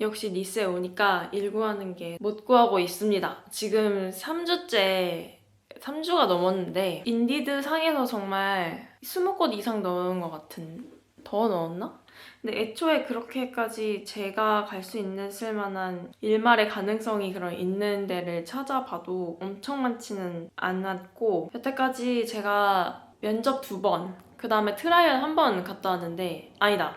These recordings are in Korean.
역시 니스에 오니까 일 구하는 게 못 구하고 있습니다. 지금 3주째 3주가 넘었는데 인디드 상에서 정말 20곳 이상 넣은 것 같은 더 넣었나? 근데 애초에 그렇게까지 제가 갈 수 있는 쓸만한 일말의 가능성이 그런 있는 데를 찾아봐도 엄청 많지는 않았고 여태까지 제가 면접 두 번, 그 다음에 트라이얼 한 번 갔다 왔는데 아니다.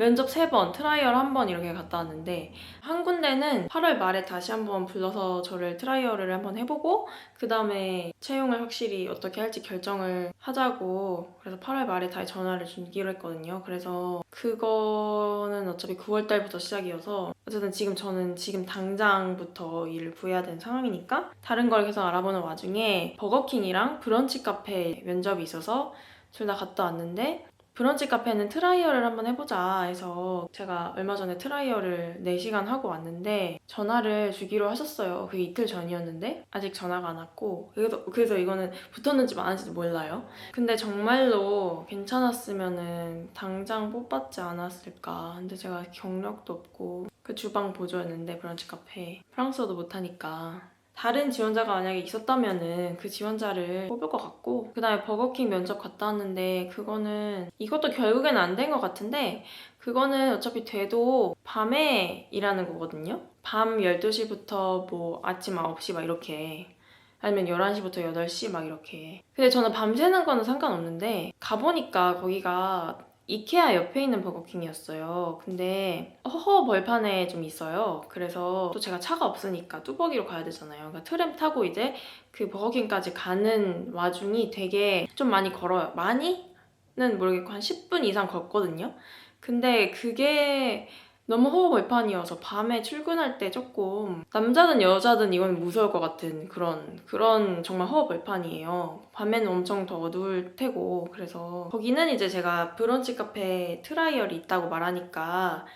면접 세 번, 트라이얼 한번 이렇게 갔다 왔는데 한 군데는 8월 말에 다시 한번 불러서 저를 트라이얼을 한번 해보고 그 다음에 채용을 확실히 어떻게 할지 결정을 하자고 그래서 8월 말에 다시 전화를 주기로 했거든요. 그래서 그거는 어차피 9월 달부터 시작이어서 어쨌든 지금 저는 지금 당장부터 일을 구해야 되는 상황이니까 다른 걸 계속 알아보는 와중에 버거킹이랑 브런치 카페 면접이 있어서 둘 다 갔다 왔는데 브런치 카페는 트라이얼을 한번 해보자 해서 제가 얼마 전에 트라이얼을 4시간 하고 왔는데 전화를 주기로 하셨어요. 그게 이틀 전이었는데 아직 전화가 안 왔고 그래서, 그래서 이거는 붙었는지 마는지도 몰라요. 근데 정말로 괜찮았으면은 당장 뽑았지 않았을까. 근데 제가 경력도 없고 그 주방 보조였는데 브런치 카페 프랑스어도 못하니까 다른 지원자가 만약에 있었다면은 그 지원자를 뽑을 것 같고 그 다음에 버거킹 면접 갔다 왔는데 그거는 이것도 결국엔 안 된 것 같은데 그거는 어차피 돼도 밤에 일하는 거거든요. 밤 12시부터 뭐 아침 9시 막 이렇게 아니면 11시부터 8시 막 이렇게 근데 저는 밤새는 거는 상관없는데 가보니까 거기가 이케아 옆에 있는 버거킹이었어요. 근데 허허 벌판에 좀 있어요. 그래서 또 제가 차가 없으니까 뚜벅이로 가야 되잖아요. 그러니까 트램 타고 이제 그 버거킹까지 가는 와중이 되게 좀 많이 걸어요. 많이는 모르겠고 한 10분 이상 걷거든요. 근데 그게 너무 허허 벌판이어서 밤에 출근할 때 조금 남자든 여자든 이건 무서울 것 같은 그런 그런 정말 허허 벌판이에요. 밤에는 엄청 더 어두울 테고 그래서 거기는 이제 제가 브런치 카페 트라이얼이 있다고 말하니까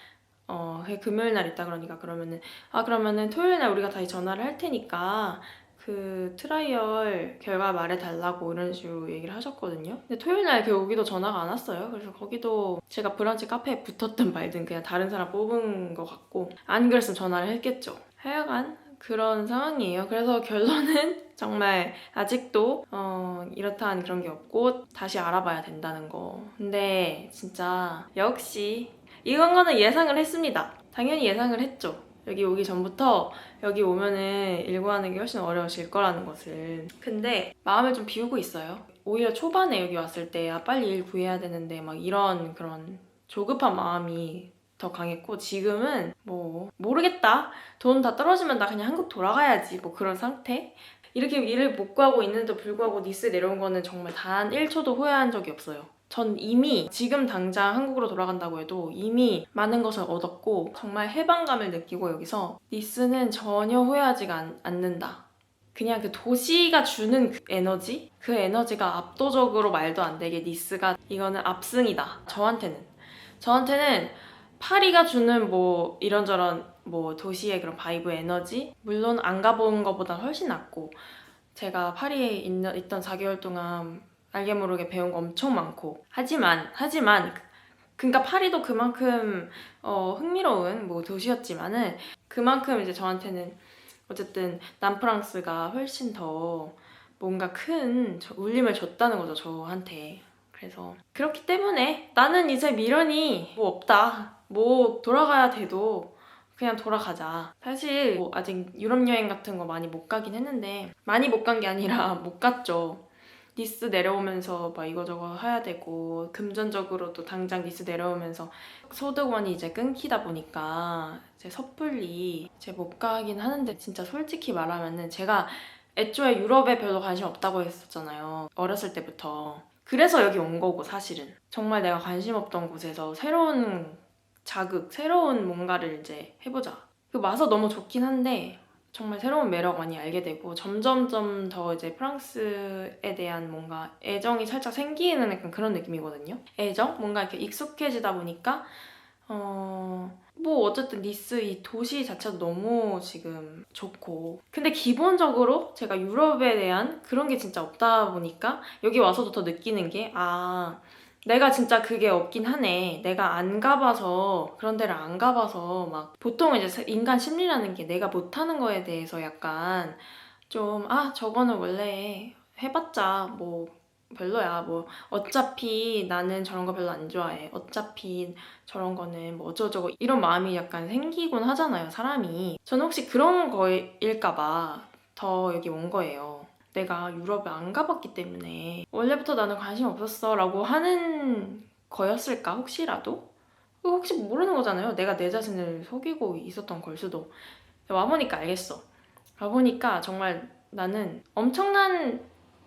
어 금요일 날 있다 그러니까 그러면은 아 그러면은 토요일 날 우리가 다시 전화를 할 테니까 그 트라이얼 결과 말해달라고 이런 식으로 얘기를 하셨거든요. 근데 토요일 날 거기도 전화가 안 왔어요. 그래서 거기도 제가 브런치 카페에 붙었든 말든 그냥 다른 사람 뽑은 것 같고 안 그랬으면 전화를 했겠죠. 하여간 그런 상황이에요. 그래서 결론은 정말 아직도 어, 이렇다한 그런 게 없고 다시 알아봐야 된다는 거. 근데 진짜 역시 이건 거는 예상을 했습니다. 당연히 예상을 했죠. 여기 오기 전부터 여기 오면은 일구하는 게 훨씬 어려우실 거라는 것을. 근데 마음을 좀 비우고 있어요. 오히려 초반에 여기 왔을 때 아, 빨리 일 구해야 되는데 막 이런 그런 조급한 마음이 더 강했고 지금은 뭐 모르겠다. 돈 다 떨어지면 나 그냥 한국 돌아가야지 뭐 그런 상태. 이렇게 일을 못 구하고 있는데도 불구하고 니스 내려온 거는 정말 단 1초도 후회한 적이 없어요. 전 이미 지금 당장 한국으로 돌아간다고 해도 이미 많은 것을 얻었고 정말 해방감을 느끼고 여기서 니스는 전혀 후회하지가 않, 않는다. 그냥 그 도시가 주는 그 에너지? 그 에너지가 압도적으로 말도 안 되게 니스가 이거는 압승이다. 저한테는. 저한테는 파리가 주는 뭐 이런저런 뭐 도시의 그런 바이브 에너지? 물론 안 가본 것보다 훨씬 낫고 제가 파리에 있는, 있던 4개월 동안 알게 모르게 배운 거 엄청 많고 하지만 하지만 그러니까 파리도 그만큼 어, 흥미로운 뭐 도시였지만은 그만큼 이제 저한테는 어쨌든 남프랑스가 훨씬 더 뭔가 큰 저- 울림을 줬다는 거죠 저한테 그래서 그렇기 때문에 나는 이제 미련이 뭐 없다 뭐 돌아가야 돼도 그냥 돌아가자. 사실 뭐 아직 유럽 여행 같은 거 많이 못 가긴 했는데 많이 못 간 게 아니라 못 갔죠. 니스 내려오면서 막 이거저거 해야 되고 금전적으로도 당장 니스 내려오면서 소득원이 이제 끊기다 보니까 이제 섣불리 이제 못 가긴 하는데 진짜 솔직히 말하면은 제가 애초에 유럽에 별로 관심 없다고 했었잖아요. 어렸을 때부터. 그래서 여기 온 거고 사실은 정말 내가 관심 없던 곳에서 새로운 자극, 새로운 뭔가를 이제 해보자. 그 와서 너무 좋긴 한데 정말 새로운 매력 많이 알게 되고 점점점 더 이제 프랑스에 대한 뭔가 애정이 살짝 생기는 약간 그런 느낌이거든요. 애정? 뭔가 이렇게 익숙해지다 보니까 어... 뭐 어쨌든 니스 이 도시 자체도 너무 지금 좋고 근데 기본적으로 제가 유럽에 대한 그런 게 진짜 없다 보니까 여기 와서도 더 느끼는 게 아 내가 진짜 그게 없긴 하네. 내가 안 가봐서 그런 데를 안 가봐서 막 보통 이제 인간 심리라는 게 내가 못하는 거에 대해서 약간 좀 아 저거는 원래 해봤자 뭐 별로야. 뭐 어차피 나는 저런 거 별로 안 좋아해. 어차피 저런 거는 뭐 어쩌고저쩌고 이런 마음이 약간 생기곤 하잖아요 사람이. 저는 혹시 그런 거일까봐 더 여기 온 거예요 내가 유럽에 안 가봤기 때문에 원래부터 나는 관심 없었어 라고 하는 거였을까 혹시라도? 혹시 모르는 거잖아요. 내가 내 자신을 속이고 있었던 걸 수도. 와보니까 알겠어. 와보니까 정말 나는 엄청난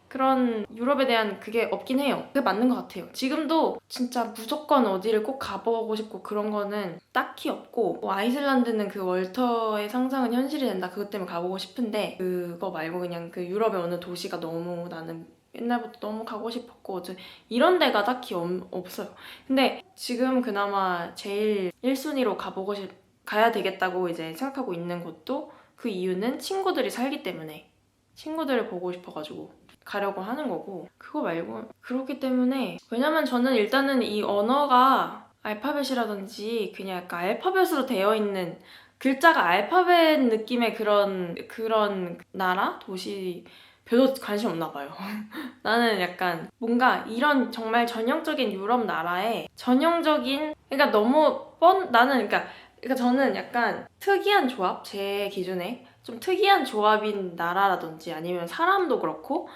그런 유럽에 대한 그게 없긴 해요. 그게 맞는 것 같아요. 지금도 진짜 무조건 어디를 꼭 가보고 싶고 그런 거는 딱히 없고 뭐 아이슬란드는 그 월터의 상상은 현실이 된다 그것 때문에 가보고 싶은데 그거 말고 그냥 그 유럽의 어느 도시가 너무 나는 옛날부터 너무 가고 싶었고 저 이런 데가 딱히 없, 없어요. 근데 지금 그나마 제일 1순위로 가보고 싶 가야 되겠다고 이제 생각하고 있는 곳도 그 이유는 친구들이 살기 때문에 친구들을 보고 싶어가지고 가려고 하는 거고. 그거 말고 그렇기 때문에 왜냐면 저는 일단은 이 언어가 알파벳이라든지 그냥 약간 알파벳으로 되어 있는 글자가 알파벳 느낌의 그런 그런 나라 도시 별로 관심 없나 봐요. 나는 약간 뭔가 이런 정말 전형적인 유럽 나라에 전형적인 그러니까 너무 뻔 나는 그러니까 그러니까 저는 약간 특이한 조합? 제 기준에? 좀 특이한 조합인 나라라든지 아니면 사람도 그렇고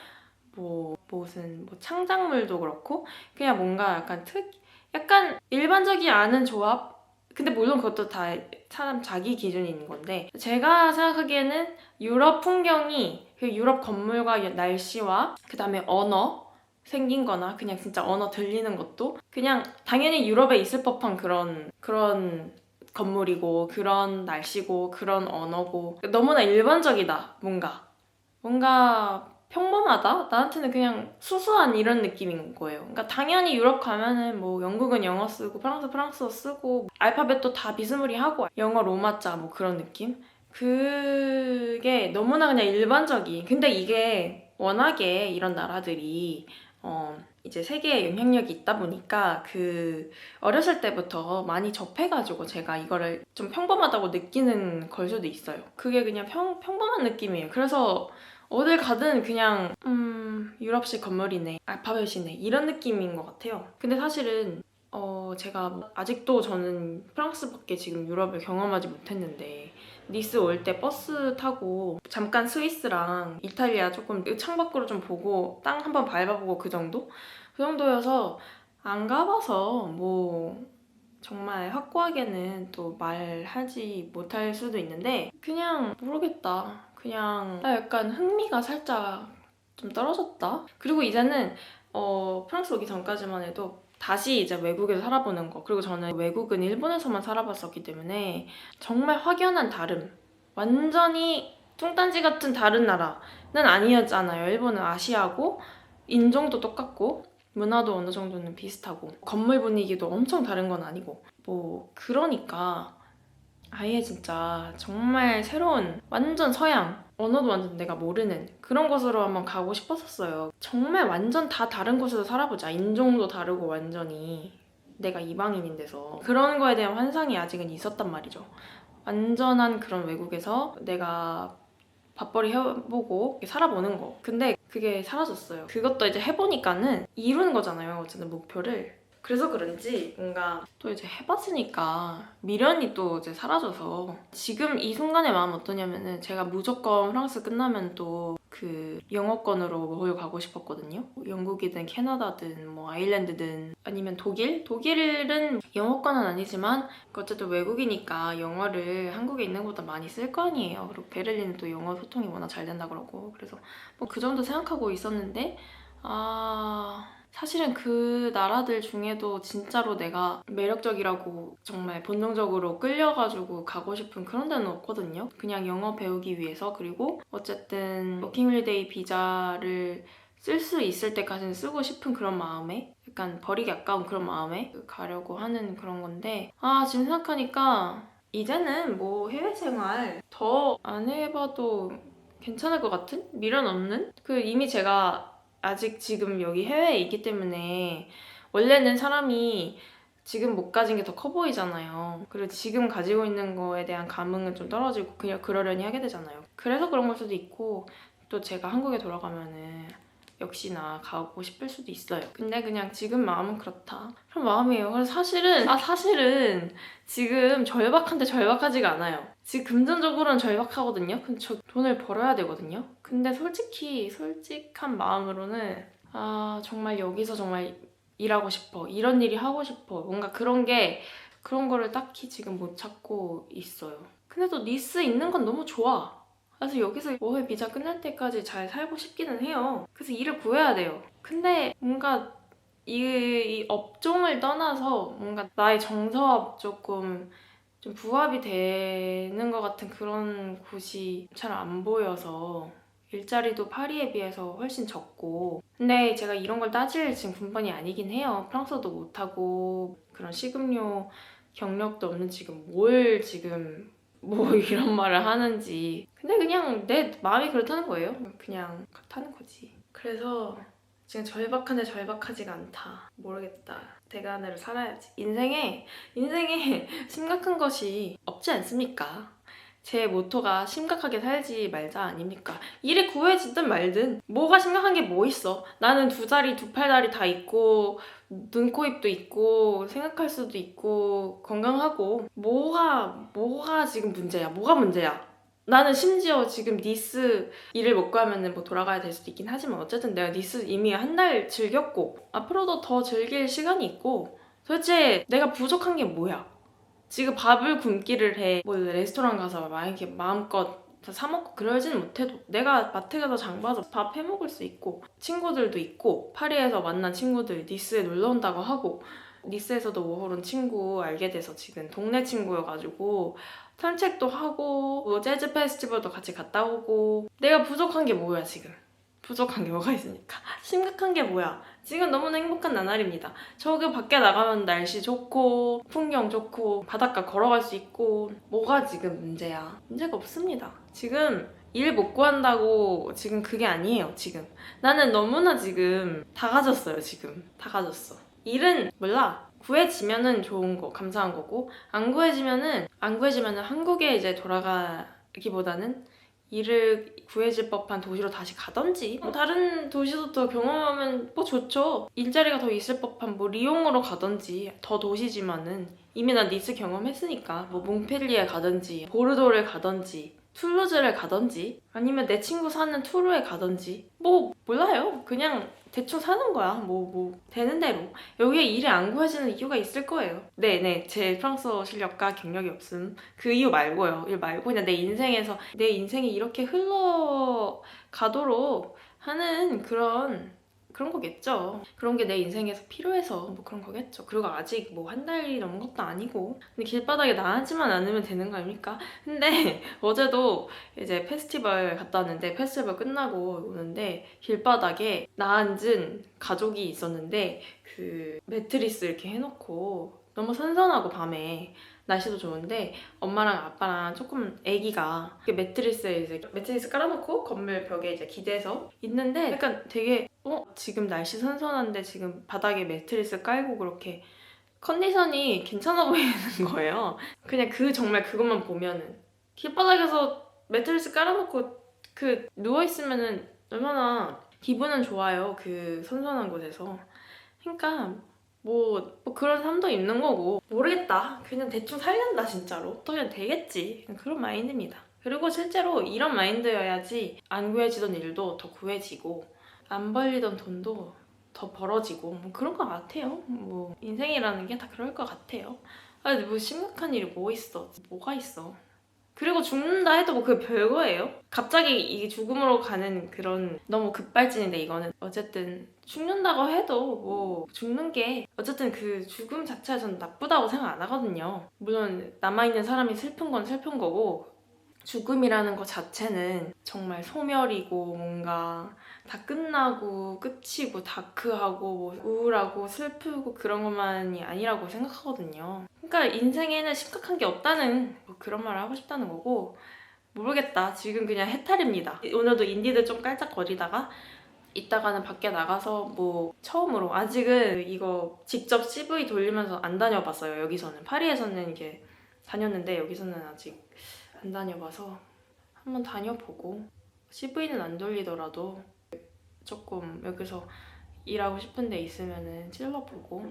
뭐 무슨 뭐 창작물도 그렇고 그냥 뭔가 약간 특 약간 일반적이 않은 조합? 근데 물론 그것도 다 사람 자기 기준인 건데 제가 생각하기에는 유럽 풍경이 그 유럽 건물과 날씨와 그 다음에 언어 생긴 거나 그냥 진짜 언어 들리는 것도 그냥 당연히 유럽에 있을 법한 그런 그런 건물이고 그런 날씨고 그런 언어고 너무나 일반적이다 뭔가. 뭔가 평범하다? 나한테는 그냥 수수한 이런 느낌인 거예요. 그러니까 당연히 유럽 가면은 뭐 영국은 영어 쓰고 프랑스 프랑스어 쓰고 알파벳도 다 비스무리하고 영어 로마자 뭐 그런 느낌? 그게 너무나 그냥 일반적인. 근데 이게 워낙에 이런 나라들이 어 이제 세계에 영향력이 있다 보니까 그 어렸을 때부터 많이 접해가지고 제가 이거를 좀 평범하다고 느끼는 걸 수도 있어요. 그게 그냥 평, 평범한 느낌이에요. 그래서 어딜 가든 그냥 음 유럽식 건물이네 알파벳이네 이런 느낌인 것 같아요 근데 사실은 어 제가 아직도 저는 프랑스밖에 지금 유럽을 경험하지 못했는데 니스 올 때 버스 타고 잠깐 스위스랑 이탈리아 조금 창밖으로 좀 보고 땅 한번 밟아보고 그 정도? 그 정도여서 안 가봐서 뭐 정말 확고하게는 또 말하지 못할 수도 있는데 그냥 모르겠다. 그냥 나 약간 흥미가 살짝 좀 떨어졌다. 그리고 이제는 어, 프랑스 오기 전까지만 해도 다시 이제 외국에서 살아보는 거. 그리고 저는 외국은 일본에서만 살아봤었기 때문에 정말 확연한 다름. 완전히 뚱딴지 같은 다른 나라는 아니었잖아요. 일본은 아시아고 인종도 똑같고 문화도 어느 정도는 비슷하고 건물 분위기도 엄청 다른 건 아니고 뭐 그러니까 아예 진짜 정말 새로운 완전 서양 언어도 완전 내가 모르는 그런 곳으로 한번 가고 싶었었어요. 정말 완전 다 다른 곳에서 살아보자. 인종도 다르고 완전히 내가 이방인인 데서 그런 거에 대한 환상이 아직은 있었단 말이죠. 완전한 그런 외국에서 내가 밥벌이 해보고 살아보는 거. 근데 그게 사라졌어요. 그것도 이제 해보니까는 이루는 거잖아요. 어쨌든 목표를. 그래서 그런지 뭔가 또 이제 해봤으니까 미련이 또 이제 사라져서 지금 이 순간의 마음 어떠냐면은 제가 무조건 프랑스 끝나면 또 그 영어권으로 모여 가고 싶었거든요. 영국이든 캐나다든 뭐 아일랜드든 아니면 독일? 독일은 영어권은 아니지만 어쨌든 외국이니까 영어를 한국에 있는 것보다 많이 쓸 거 아니에요. 그리고 베를린은 또 영어 소통이 워낙 잘 된다 그러고 그래서 뭐 그 정도 생각하고 있었는데 아 사실은 그 나라들 중에도 진짜로 내가 매력적이라고 정말 본능적으로 끌려가지고 가고 싶은 그런 데는 없거든요. 그냥 영어 배우기 위해서. 그리고 어쨌든 워킹홀리데이 비자를 쓸 수 있을 때까지는 쓰고 싶은 그런 마음에 약간 버리기 아까운 그런 마음에 가려고 하는 그런 건데 아 지금 생각하니까 이제는 뭐 해외 생활 더 안 해봐도 괜찮을 것 같은? 미련 없는? 그 이미 제가 아직 지금 여기 해외에 있기 때문에 원래는 사람이 지금 못 가진 게 더 커 보이잖아요. 그리고 지금 가지고 있는 거에 대한 감흥은 좀 떨어지고 그냥 그러려니 하게 되잖아요. 그래서 그런 걸 수도 있고 또 제가 한국에 돌아가면은 역시나 가고 싶을 수도 있어요. 근데 그냥 지금 마음은 그렇다. 그런 마음이에요. 그래서 사실은 아 사실은 지금 절박한데 절박하지가 않아요. 지금 금전적으로는 절박하거든요. 근데 저 돈을 벌어야 되거든요. 근데 솔직히 솔직한 마음으로는 아 정말 여기서 정말 일하고 싶어. 이런 일이 하고 싶어. 뭔가 그런 게 그런 거를 딱히 지금 못 찾고 있어요. 근데 또 니스 있는 건 너무 좋아. 그래서 여기서 워해 비자 끝날 때까지 잘 살고 싶기는 해요. 그래서 일을 구해야 돼요. 근데 뭔가 이, 이 업종을 떠나서 뭔가 나의 정서와 조금 좀 부합이 되는 것 같은 그런 곳이 잘 안 보여서 일자리도 파리에 비해서 훨씬 적고. 근데 제가 이런 걸 따질 지금 군번이 아니긴 해요. 프랑스어도 못하고 그런 식음료 경력도 없는 지금 뭘 지금 뭐 이런 말을 하는지. 근데 그냥 내 마음이 그렇다는 거예요. 그냥 그렇다는 거지. 그래서 지금 절박한데 절박하지가 않다. 모르겠다. 대간으로 살아야지. 인생에 인생에 심각한 것이 없지 않습니까? 제 모토가 심각하게 살지 말자 아닙니까? 일에 구해지든 말든 뭐가 심각한 게 뭐 있어? 나는 두 다리 두 팔다리 다 있고 눈, 코, 입도 있고 생각할 수도 있고 건강하고 뭐가 뭐가 지금 문제야? 뭐가 문제야? 나는 심지어 지금 니스 일을 못 가면은 뭐 돌아가야 될 수도 있긴 하지만 어쨌든 내가 니스 이미 한 달 즐겼고 앞으로도 더 즐길 시간이 있고 도대체 내가 부족한 게 뭐야? 지금 밥을 굶기를 해. 뭐 레스토랑 가서 만약에 마음껏 다 사먹고 그러지는 못해도 내가 마트 가서 장 봐서 밥 해 먹을 수 있고 친구들도 있고 파리에서 만난 친구들 니스에 놀러 온다고 하고 니스에서도 워홀은 친구 알게 돼서 지금 동네 친구여가지고 산책도 하고 뭐 재즈 페스티벌도 같이 갔다 오고. 내가 부족한 게 뭐야 지금? 부족한 게 뭐가 있으니까? 심각한 게 뭐야? 지금 너무나 행복한 나날입니다. 저기 밖에 나가면 날씨 좋고 풍경 좋고 바닷가 걸어갈 수 있고. 뭐가 지금 문제야? 문제가 없습니다. 지금 일 못 구한다고 지금 그게 아니에요 지금. 나는 너무나 지금 다 가졌어요 지금. 다 가졌어. 일은 몰라 구해지면은 좋은 거 감사한 거고 안 구해지면은 안 구해지면은 한국에 이제 돌아가기보다는 일을 구해질 법한 도시로 다시 가던지 뭐 다른 도시도 더 경험하면 뭐 좋죠. 일자리가 더 있을 법한 뭐 리옹으로 가던지 더 도시지만은 이미 난 니스 경험했으니까 뭐 몽펠리에 가든지 보르도를 가든지 툴루즈를 가든지 아니면 내 친구 사는 투르에 가든지 뭐 몰라요. 그냥 대충 사는 거야. 뭐뭐 되는 대로. 여기에 일이 안 구해지는 이유가 있을 거예요. 네네. 제 프랑스어 실력과 경력이 없음. 그 이유 말고요. 일 말고 그냥 내 인생에서 내 인생이 이렇게 흘러가도록 하는 그런 그런 거겠죠. 그런 게 내 인생에서 필요해서 뭐 그런 거겠죠. 그리고 아직 뭐 한 달이 넘은 것도 아니고. 근데 길바닥에 나앉지만 않으면 되는 거 아닙니까? 근데 어제도 이제 페스티벌 갔다 왔는데 페스티벌 끝나고 오는데 길바닥에 나앉은 가족이 있었는데 그 매트리스 이렇게 해놓고 너무 선선하고 밤에 날씨도 좋은데 엄마랑 아빠랑 조금 아기가 매트리스에 이제 매트리스 깔아놓고 건물 벽에 이제 기대서 있는데 약간 되게 어? 지금 날씨 선선한데 지금 바닥에 매트리스 깔고 그렇게 컨디션이 괜찮아 보이는 거예요. 그냥 그 정말 그것만 보면은. 길바닥에서 매트리스 깔아놓고 그 누워 있으면은 얼마나 기분은 좋아요. 그 선선한 곳에서. 그러니까 뭐, 뭐 그런 삶도 있는 거고. 모르겠다. 그냥 대충 살련다 진짜로. 또 그냥 되겠지. 그런 마인드입니다. 그리고 실제로 이런 마인드여야지 안 구해지던 일도 더 구해지고 안 벌리던 돈도 더 벌어지고 뭐 그런 것 같아요. 뭐 인생이라는 게 다 그럴 것 같아요. 아니 뭐 심각한 일이 뭐 있어? 뭐가 있어? 그리고 죽는다 해도 뭐 그게 별거예요. 갑자기 이게 죽음으로 가는 그런 너무 급발진인데 이거는. 어쨌든 죽는다고 해도 뭐 죽는 게 어쨌든 그 죽음 자체가 전 나쁘다고 생각 안 하거든요. 물론 남아있는 사람이 슬픈 건 슬픈 거고 죽음이라는 것 자체는 정말 소멸이고 뭔가 다 끝나고 끝이고 다크하고 뭐 우울하고 슬프고 그런 것만이 아니라고 생각하거든요. 그러니까 인생에는 심각한 게 없다는 뭐 그런 말을 하고 싶다는 거고 모르겠다. 지금 그냥 해탈입니다. 오늘도 인디들 좀 깔짝거리다가 이따가는 밖에 나가서 뭐 처음으로 아직은 이거 직접 CV 돌리면서 안 다녀봤어요. 여기서는 파리에서는 이게 다녔는데 여기서는 아직 안 다녀봐서 한번 다녀보고 CV는 안 돌리더라도 조금 여기서 일하고 싶은 데 있으면은 찔러보고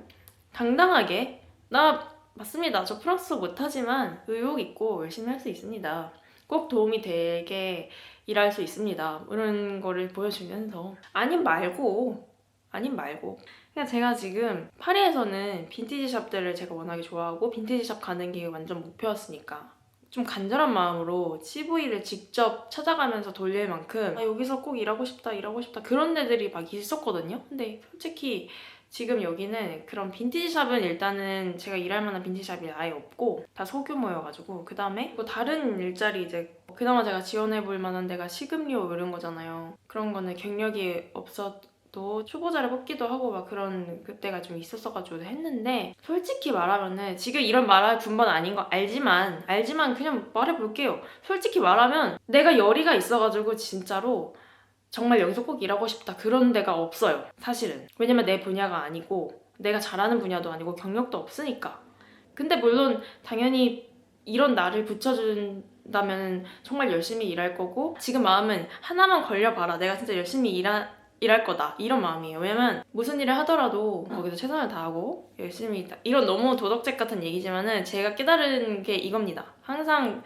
당당하게 나 맞습니다. 저 프랑스어 못하지만 의욕 있고 열심히 할 수 있습니다. 꼭 도움이 되게 일할 수 있습니다. 이런 거를 보여주면서 아님 말고 아님 말고 그냥 제가 지금 파리에서는 빈티지 샵들을 제가 워낙에 좋아하고 빈티지 샵 가는 게 완전 목표였으니까 좀 간절한 마음으로 CV를 직접 찾아가면서 돌릴 만큼 아, 여기서 꼭 일하고 싶다 일하고 싶다 그런 데들이 막 있었거든요. 근데 솔직히 지금 여기는 그런 빈티지 샵은 일단은 제가 일할 만한 빈티지 샵이 아예 없고 다 소규모여가지고 그 다음에 뭐 다른 일자리 이제 그나마 제가 지원해볼 만한 데가 식음료 이런 거잖아요. 그런 거는 경력이 없어 도 초보자를 뽑기도 하고 막 그런 그때가 좀 있었어가지고 했는데 솔직히 말하면은 지금 이런 말할 분번 아닌 거 알지만 알지만 그냥 말해볼게요. 솔직히 말하면 내가 열의가 있어가지고 진짜로 정말 여기서 꼭 일하고 싶다 그런 데가 없어요 사실은. 왜냐면 내 분야가 아니고 내가 잘하는 분야도 아니고 경력도 없으니까. 근데 물론 당연히 이런 나를 붙여준 다면 정말 열심히 일할 거고 지금 마음은 하나만 걸려봐라. 내가 진짜 열심히 일하, 일할 거다. 이런 마음이에요. 왜냐면 무슨 일을 하더라도 거기서 최선을 다하고 열심히 다- 이런 너무 도덕책 같은 얘기지만은 제가 깨달은 게 이겁니다. 항상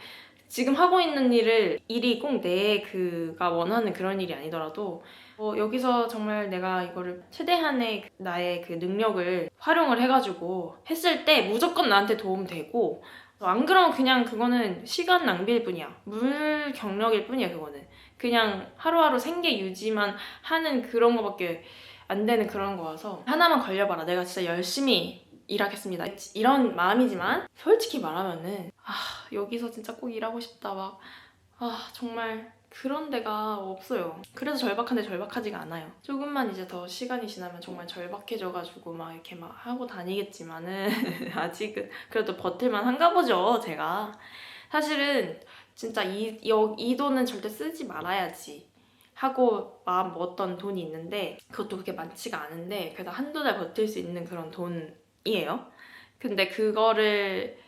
지금 하고 있는 일을 일이 꼭 내 그가 원하는 그런 일이 아니더라도 어, 여기서 정말 내가 이거를 최대한의 나의 그 능력을 활용을 해가지고 했을 때 무조건 나한테 도움 되고 안 그러면 그냥 그거는 시간 낭비일 뿐이야. 물 경력일 뿐이야 그거는 그냥 하루하루 생계 유지만 하는 그런 거밖에 안 되는 그런 거여서 하나만 걸려봐라. 내가 진짜 열심히 일하겠습니다. 이런 마음이지만 솔직히 말하면은 아 여기서 진짜 꼭 일하고 싶다. 막 아 정말 그런 데가 없어요. 그래서 절박한데 절박하지가 않아요. 조금만 이제 더 시간이 지나면 정말 절박해져가지고 막 이렇게 막 하고 다니겠지만은 아직은 그래도 버틸만 한가 보죠 제가. 사실은 진짜 이, 여- 이 돈은 절대 쓰지 말아야지 하고 마음 먹었던 돈이 있는데 그것도 그렇게 많지가 않은데 그래도 한두 달 버틸 수 있는 그런 돈이에요. 근데 그거를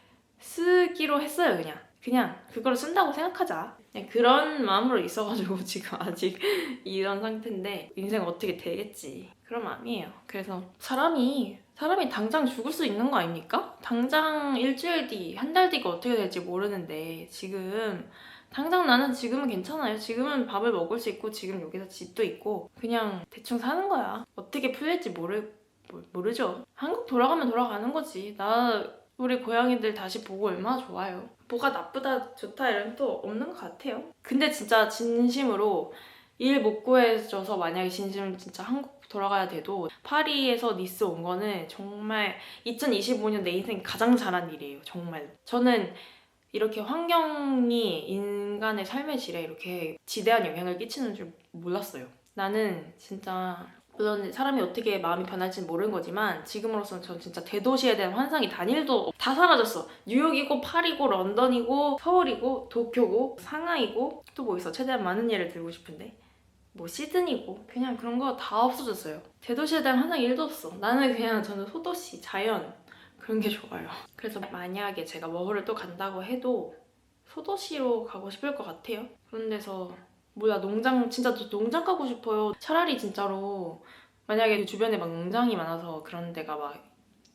쓰기로 했어요 그냥 그냥 그거를 쓴다고 생각하자 그냥 그런 마음으로 있어가지고 지금 아직 이런 상태인데 인생 어떻게 되겠지 그런 마음이에요 그래서 사람이 사람이 당장 죽을 수 있는 거 아닙니까? 당장 일주일 뒤, 한 달 뒤가 어떻게 될지 모르는데 지금 당장 나는 지금은 괜찮아요. 지금은 밥을 먹을 수 있고 지금 여기서 집도 있고 그냥 대충 사는 거야. 어떻게 풀릴지 모르 모- 모르죠. 한국 돌아가면 돌아가는 거지. 나 우리 고양이들 다시 보고 얼마나 좋아요. 뭐가 나쁘다 좋다 이런 또 없는 것 같아요. 근데 진짜 진심으로 일 못 구해져서 만약에 진심으로 진짜 한국 돌아가야 돼도 파리에서 니스 온 거는 정말 2025년 내 인생 가장 잘한 일이에요. 정말. 저는 이렇게 환경이 인간의 삶의 질에 이렇게 지대한 영향을 끼치는 줄 몰랐어요. 나는 진짜 물론 사람이 어떻게 마음이 변할지는 모르는 거지만 지금으로서는 전 진짜 대도시에 대한 환상이 단일도 다 사라졌어. 뉴욕이고 파리고 런던이고 서울이고 도쿄고 상하이고 또 뭐 있어. 최대한 많은 예를 들고 싶은데 뭐 시드니고 그냥 그런 거 다 없어졌어요. 대도시에 대한 환상이 1도 없어. 나는 그냥 저는 소도시, 자연 그런 게 좋아요. 그래서 만약에 제가 워홀을 또 간다고 해도 소도시로 가고 싶을 것 같아요. 그런 데서 뭐야 농장 진짜 저 농장 가고 싶어요. 차라리 진짜로 만약에 그 주변에 막 농장이 많아서 그런 데가 막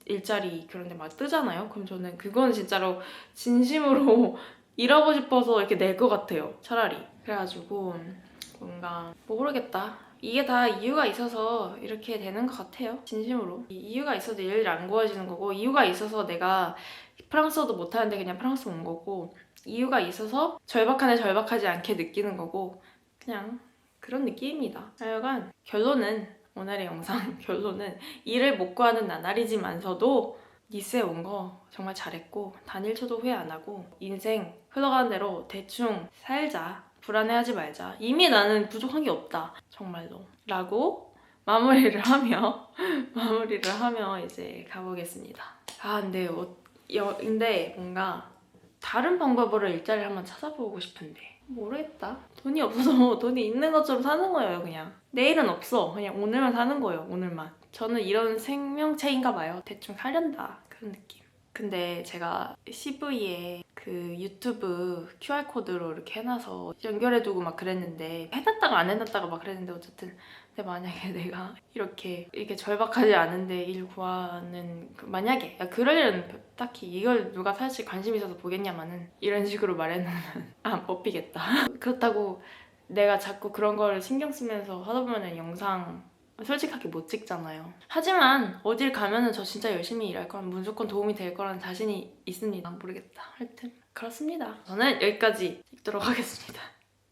일자리 그런 데 막 뜨잖아요. 그럼 저는 그건 진짜로 진심으로 일하고 싶어서 이렇게 낼 것 같아요. 차라리. 그래가지고 뭔가 모르겠다. 이게 다 이유가 있어서 이렇게 되는 것 같아요. 진심으로. 이 이유가 있어도 일이 안 구해지는 거고 이유가 있어서 내가 프랑스어도 못하는데 그냥 프랑스 온 거고 이유가 있어서 절박하네 절박하지 않게 느끼는 거고 그냥 그런 느낌입니다. 하여간 결론은 오늘의 영상 결론은 일을 못 구하는 나날이지만서도 니스에 온 거 정말 잘했고 단일초도 후회 안 하고 인생 흘러가는 대로 대충 살자. 불안해하지 말자. 이미 나는 부족한 게 없다. 정말로. 라고 마무리를 하며 마무리를 하며 이제 가보겠습니다. 아 근데 어, 여, 근데 뭔가 다른 방법으로 일자리를 한번 찾아보고 싶은데 모르겠다. 돈이 없어서 돈이 있는 것처럼 사는 거예요, 그냥. 내일은 없어. 그냥 오늘만 사는 거예요, 오늘만. 저는 이런 생명체인가 봐요. 대충 살련다. 그런 느낌. 근데 제가 CV에 그 유튜브 QR코드로 이렇게 해놔서 연결해두고 막 그랬는데 해놨다가 안 해놨다가 막 그랬는데 어쨌든 근데 만약에 내가 이렇게 이렇게 절박하지 않은데 일 구하는 그 만약에 야, 그럴 일은 딱히 이걸 누가 사실 관심 있어서 보겠냐마는 이런 식으로 말해놓으면 안 뽑히겠다. 그렇다고 내가 자꾸 그런 걸 신경 쓰면서 하다 보면은 영상 솔직하게 못 찍잖아요. 하지만 어딜 가면은 저 진짜 열심히 일할 거란 무조건 도움이 될 거라는 자신이 있습니다. 모르겠다. 하여튼 그렇습니다. 저는 여기까지 찍도록 하겠습니다